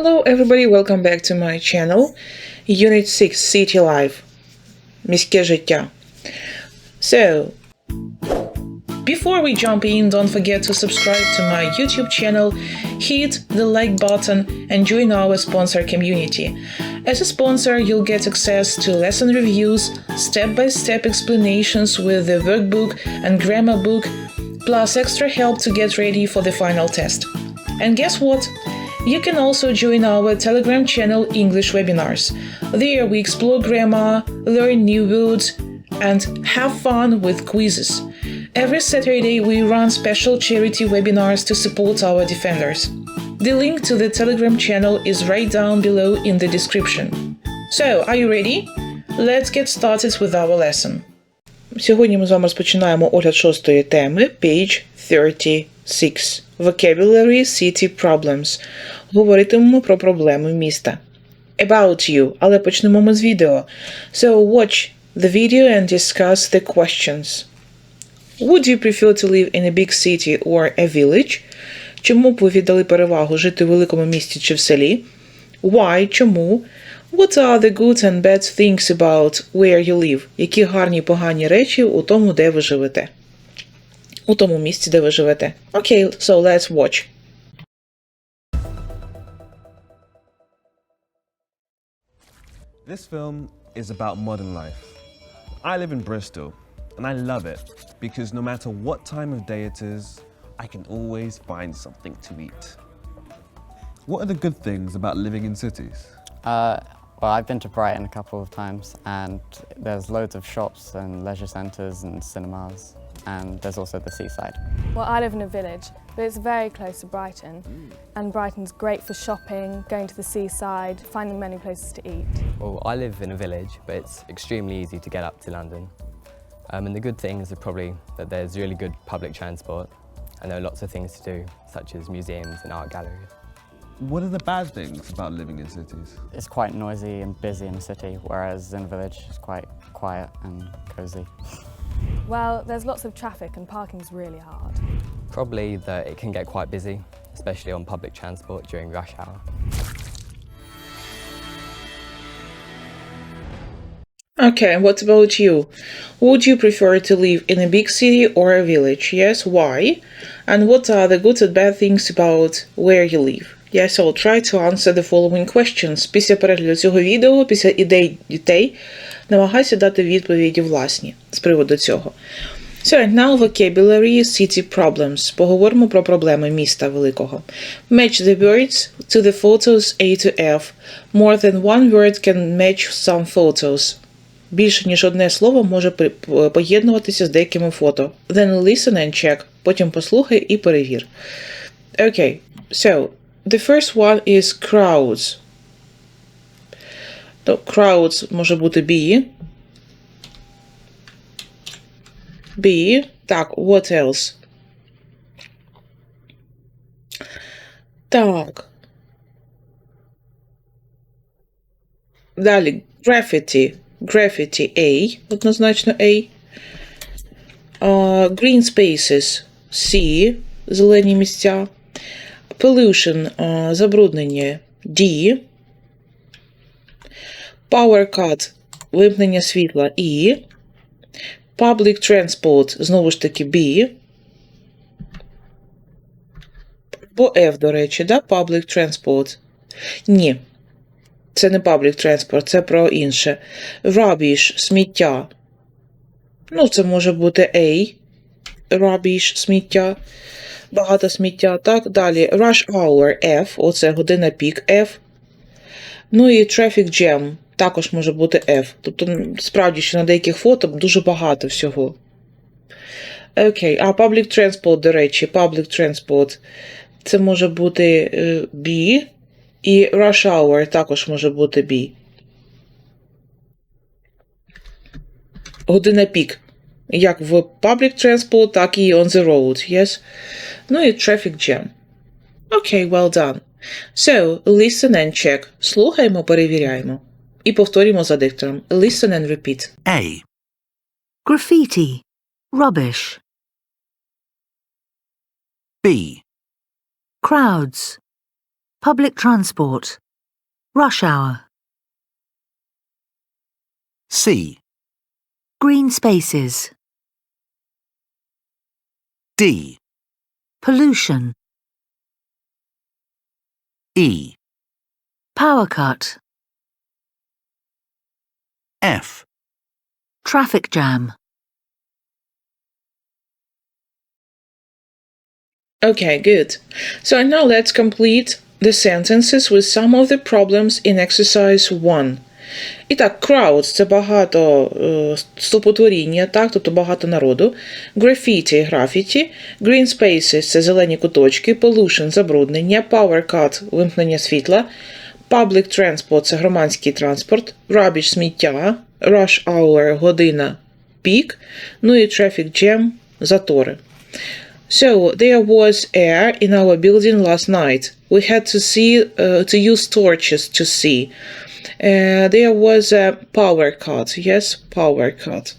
Hello everybody, welcome back to my channel. Unit 6 City Life. Міське життя. So, before we jump in, don't forget to subscribe to my YouTube channel, hit the like button, and join our sponsor community. As a sponsor, you'll get access to lesson reviews, step by step explanations with the workbook and grammar book, plus extra help to get ready for the final test. And guess what? You can also join our Telegram channel English Webinars. There we explore grammar, learn new words, and have fun with quizzes. Every Saturday we run special charity webinars to support our defenders. The link to the Telegram channel is right down below in the description. So, are you ready? Let's get started with our lesson. Сьогодні ми з вами розпочинаємо огляд шостої теми, page 36. Vocabulary City Problems. Говоритимемо про проблеми міста. About you, але почнемо ми з відео. So watch the video and discuss the questions. Would you prefer to live in a big city or a village? Чому б ви віддали перевагу жити в великому місті чи в селі? Why? Чому? What are the good and bad things about where you live? Які гарні і погані речі у тому, де ви живете? У тому місці, де ви живете. Окей, okay, so let's watch. This film is about modern life. I live in Bristol and I love it because no matter what time of day it is, I can always find something to eat. What are the good things about living in cities? Uh, well, I've been to Brighton a couple of times, and there's loads of shops and leisure centres and cinemas, and there's also the seaside. Well, I live in a village, but it's very close to Brighton. And Brighton's great for shopping, going to the seaside, finding many places to eat. Well, I live in a village, but it's extremely easy to get up to London. Um, and the good things are probably that there's really good public transport, and there are lots of things to do, such as museums and art galleries. What are the bad things about living in cities? It's quite noisy and busy in a city, whereas in a village it's quite quiet and cosy. Well, there's lots of traffic and parking's really hard. Probably that it can get quite busy, especially on public transport during rush hour. Okay, what about you? Would you prefer to live in a big city or a village? Yes, why? And what are the good and bad things about where you live? Yes, I'll try to answer the following questions. Після перегляду цього відео, після ідей дітей, намагайся дати відповіді власні з приводу цього. So, and now vocabulary city problems. Поговоримо про проблеми міста великого. Match the words to the photos A to F. More than one word can match some photos. Більше ніж одне слово може поєднуватися з деякими фото. Then listen and check. Потім послухай і перевір. Okay, so the first one is crowds. То crowds може бути be. Be. Так, what else? Так. Далі graffiti. Graffiti A, однозначно A. Uh, green spaces C, зелені місця. Pollution, uh, забруднення D. Power cut, вимкнення світла E. Public transport, знову ж таки B. Бо F, до речі, да? Public transport. Ні. Це не public transport, це про інше. Rubbish – сміття. Ну, це може бути A. Rubbish – сміття. Багато сміття. Так, далі. Rush hour F. Оце година пік F. Ну і traffic jam також може бути F. Тобто, справді, що на деяких фото дуже багато всього. Окей, а public transport, до речі, public transport. Це може бути B. І rush hour також може бути B. Година пік. Як в public transport, так і on the road. Yes? Ну і traffic jam. Окей, okay, well done. So, listen and check. Слухаємо, перевіряємо. І повторюємо за диктором. Listen and repeat. A. Graffiti. Rubbish. B. Crowds. Public transport. Rush hour. C. Green spaces. D. Pollution. E. Power cut. F. Traffic jam. Okay, good. So now let's complete the sentences with some of the problems in exercise 1. І так, crowd – це багато е, стопотворіння, так, тобто багато народу. Graffiti – графіті. Green spaces – це зелені куточки. Pollution – забруднення. Power cut – вимкнення світла. Public transport – це громадський транспорт. Rubbish – сміття. Rush hour – година пік. Ну і traffic jam – затори. So there was air in our building last night. We had to see uh, to use torches to see. Uh, there was a power cut. Yes, power cut.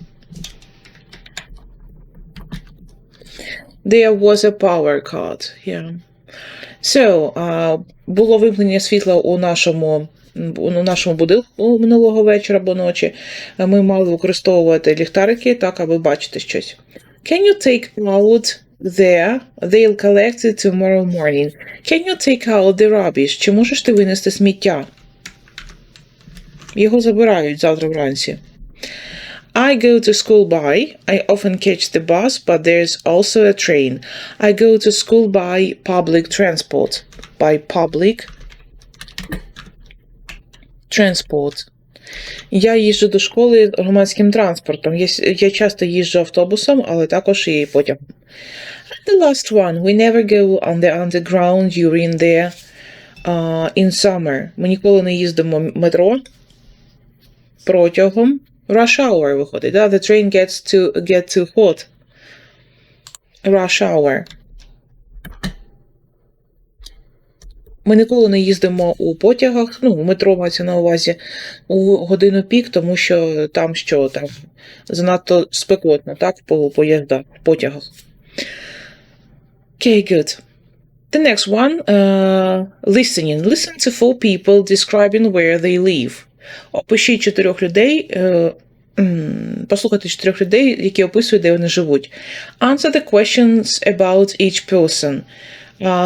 There was a power cut. Yeah. So, uh, було вимкнення світла у нашому у нашому будинку минулого вечора або ночі. Ми мали використовувати ліхтарики так, аби бачити щось. Can you take out there? They'll collect it tomorrow morning. Can you take out the rubbish? Чи можеш ти винести сміття? Його забирають завтра вранці. I go to school by. I often catch the bus, but there's also a train. I go to school by public transport. By public transport. Я їжджу до школи громадським транспортом. Я, я часто їжджу автобусом, але також і потягом. The last one. We never go on the underground during the uh, in summer. Ми ніколи не їздимо метро Протягом rush hour виходить. Да? The train gets to get too hot. Rush hour. Ми ніколи не їздимо у потягах, ну, у метро мається на увазі, у годину пік, тому що там що там занадто спекотно, так, по поїздах, потягах. Okay, good. The next one, uh, listening. Listen to four people describing where they live. Опишіть чотирьох людей, е, послухайте чотирьох людей, які описують, де вони живуть. Answer the questions about each person.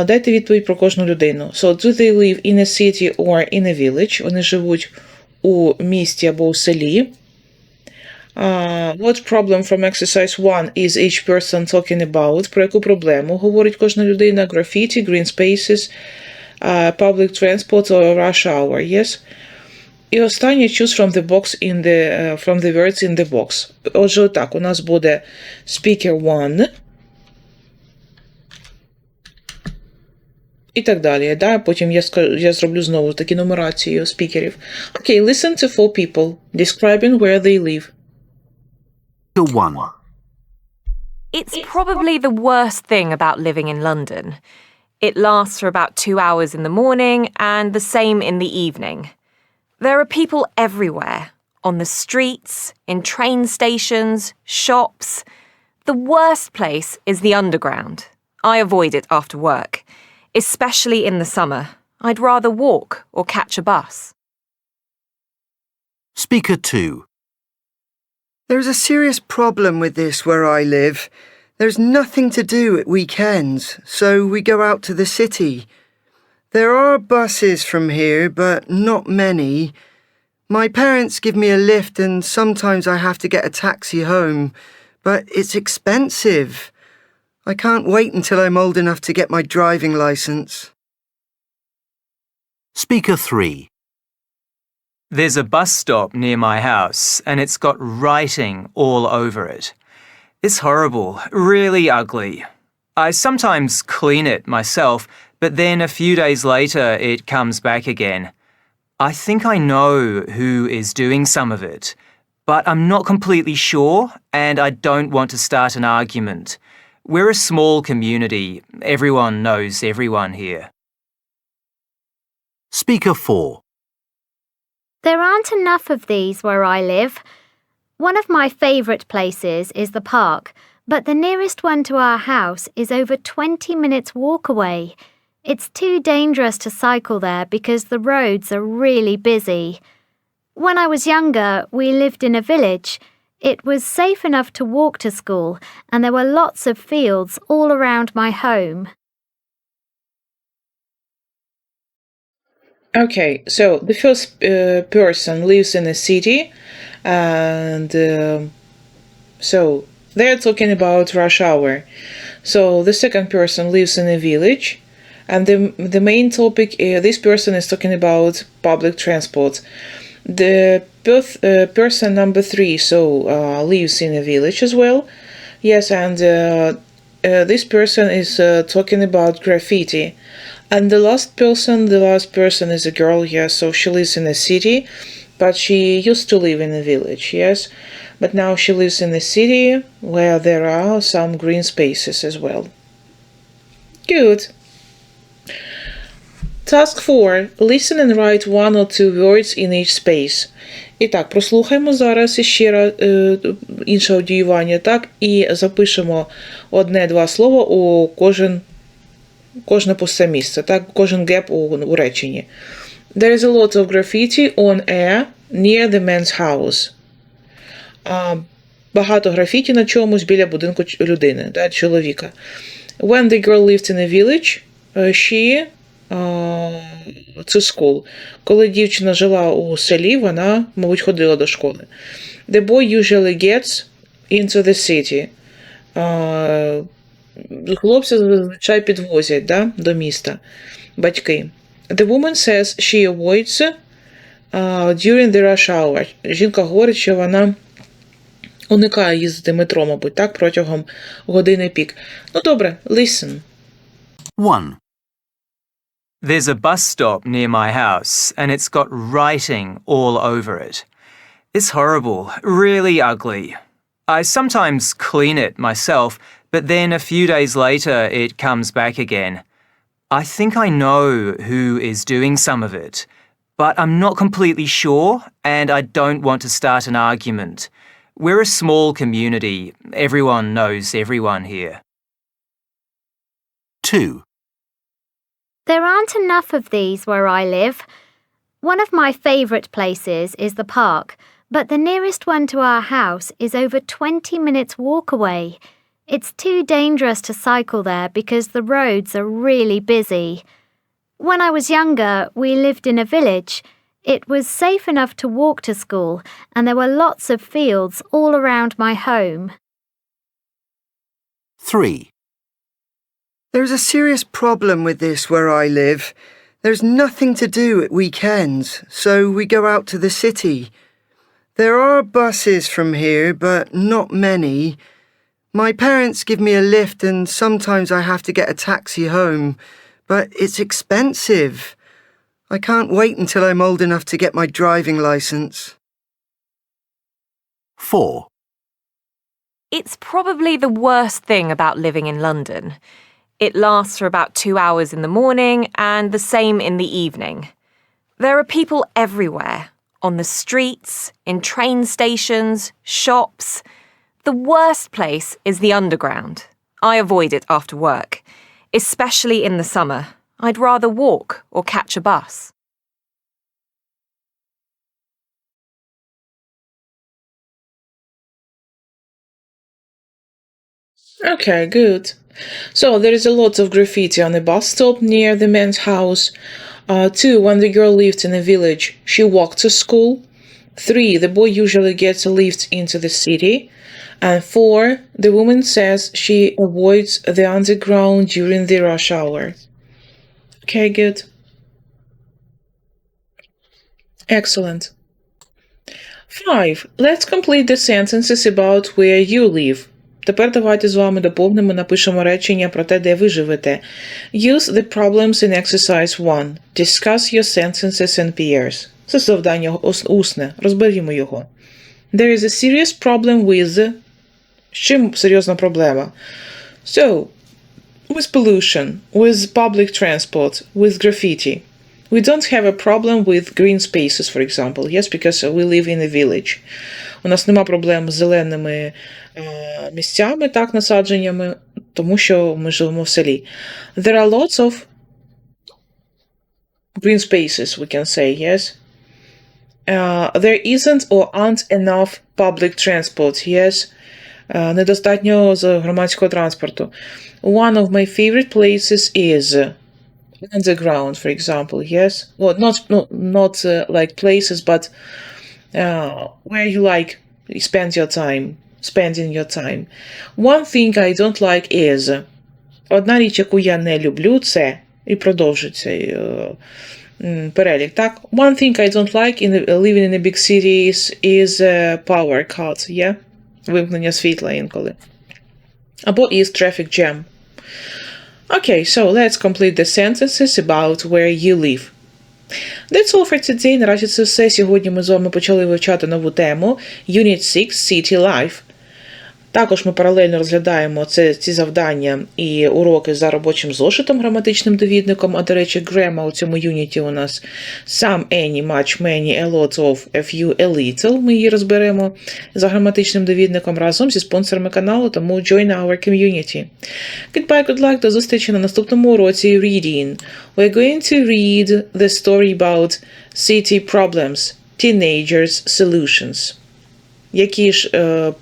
Дайте відповідь про кожну людину. So, do they live in a city or in a village? Вони живуть у місті або у селі. Uh, what problem from exercise 1 is each person talking about? Про яку проблему говорить кожна людина? Graffiti, green spaces, uh, public transport or rush hour, yes? І останнє choose from the box in the, uh, from the words in the box. Отже, так, у нас буде speaker 1. І так далі. Да? Потім я, ска- я зроблю знову такі нумерацію спікерів. Окей, listen to four people, describing where they live. Speaker 1. It's probably the worst thing about living in London. It lasts for about two hours in the morning and the same in the evening. There are people everywhere on the streets, in train stations, shops. The worst place is the underground. I avoid it after work, especially in the summer. I'd rather walk or catch a bus. Speaker 2. There's a serious problem with this where I live. There's nothing to do at weekends, so we go out to the city. There are buses from here, but not many. My parents give me a lift, and sometimes I have to get a taxi home, but it's expensive. I can't wait until I'm old enough to get my driving license. Speaker 3. There's a bus stop near my house, and it's got writing all over it. It's horrible, really ugly. I sometimes clean it myself, but then a few days later it comes back again. I think I know who is doing some of it, but I'm not completely sure, and I don't want to start an argument. We're a small community. Everyone knows everyone here. Speaker 4. There aren't enough of these where I live. One of my favourite places is the park, but the nearest one to our house is over 20 minutes walk away. It's too dangerous to cycle there because the roads are really busy. When I was younger, we lived in a village. It was safe enough to walk to school, and there were lots of fields all around my home. Okay, so the first uh, person lives in a city, and um so they're talking about rush hour. So the second person lives in a village, and the the main topic uh, this person is talking about public transport. The uh, person number three so uh, lives in a village as well. Yes, and uh, uh, this person is uh, talking about graffiti. And the last person, the last person is a girl, yes, so she lives in a city, but she used to live in a village, yes, but now she lives in a city where there are some green spaces as well. Good. Task 4. Listen and write one or two words in each space. І так, прослухаємо зараз іще раз е, інше аудіювання, так, і запишемо одне-два слова у кожен кожне пусте місце, так, кожен геп у, у реченні. There is a lot of graffiti on air near the man's house. А, багато графіті на чомусь біля будинку людини, так, чоловіка. When the girl lived in a village, е, she uh, to. Коли дівчина жила у селі, вона, мабуть, ходила до школи. The boy usually gets into the city. Uh, хлопця зазвичай підвозять да, до міста батьки. The woman says she avoids uh, during the rush hour. Жінка говорить, що вона уникає їздити метро, мабуть, так, протягом години пік. Ну добре, listen. 1, There's a bus stop near my house, and it's got writing all over it. It's horrible, really ugly. I sometimes clean it myself, but then a few days later it comes back again. I think I know who is doing some of it, but I'm not completely sure, and I don't want to start an argument. We're a small community. Everyone knows everyone here. 2, There aren't enough of these where I live. One of my favourite places is the park, but the nearest one to our house is over 20 minutes walk away. It's too dangerous to cycle there because the roads are really busy. When I was younger, we lived in a village. It was safe enough to walk to school, and there were lots of fields all around my home. 3, There's a serious problem with this where I live. There's nothing to do at weekends, so we go out to the city. There are buses from here, but not many. My parents give me a lift, and sometimes I have to get a taxi home, but it's expensive. I can't wait until I'm old enough to get my driving license. 4, It's probably the worst thing about living in London. It lasts for about two hours in the morning and the same in the evening. There are people everywhere on the streets, in train stations, shops. The worst place is the underground. I avoid it after work, especially in the summer. I'd rather walk or catch a bus. Okay, good. So there is a lot of graffiti on the bus stop near the man's house. Uh, two, when the girl lived in a village, she walked to school. Three, the boy usually gets a lift into the city. And four, the woman says she avoids the underground during the rush hour. Okay, good. Excellent. Five. Let's complete the sentences about where you live. Тепер давайте з вами доповнимо, напишемо речення про те, де ви живете. Use the problems in exercise 1. Discuss your sentences and pairs. Це завдання усне. Розберімо його. There is a serious problem with... З чим серйозна проблема? So, with pollution, with public transport, with graffiti. We don't have a problem with green spaces, for example, yes, because we live in a village. У нас нема проблем з зеленими е, місцями, так, насадженнями, тому що ми живемо в селі. There are lots of green spaces, we can say, yes. Uh, there isn't or aren't enough public transport, yes. Uh, недостатньо з громадського транспорту. One of my favorite places is underground, for example, yes. Well, not not not uh, like places, but uh, where you like spend your time, spending your time. One thing I don't like is одна річ, яку я не люблю, це і продовжу цей е, м, перелік. Так, one thing I don't like in living in a big cities is uh, power cuts, yeah? Вимкнення світла інколи. Або is traffic jam. Okay, so let's complete the sentences about where you live. That's all for today. Наразі це все. Сьогодні ми з вами почали вивчати нову тему Unit 6 City Life. Також ми паралельно розглядаємо це, ці завдання і уроки за робочим зошитом, граматичним довідником. А до речі, грема у цьому юніті у нас some, any, much, many, a lot of, a few, a little. Ми її розберемо за граматичним довідником разом зі спонсорами каналу, тому join our community. Goodbye, good luck, до зустрічі на наступному уроці Reading. We're going to read the story about city problems, teenagers solutions. Які ж е,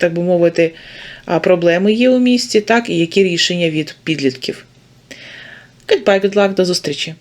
так би мовити, проблеми є у місті, так і які рішення від підлітків. Goodbye, good luck, до зустрічі!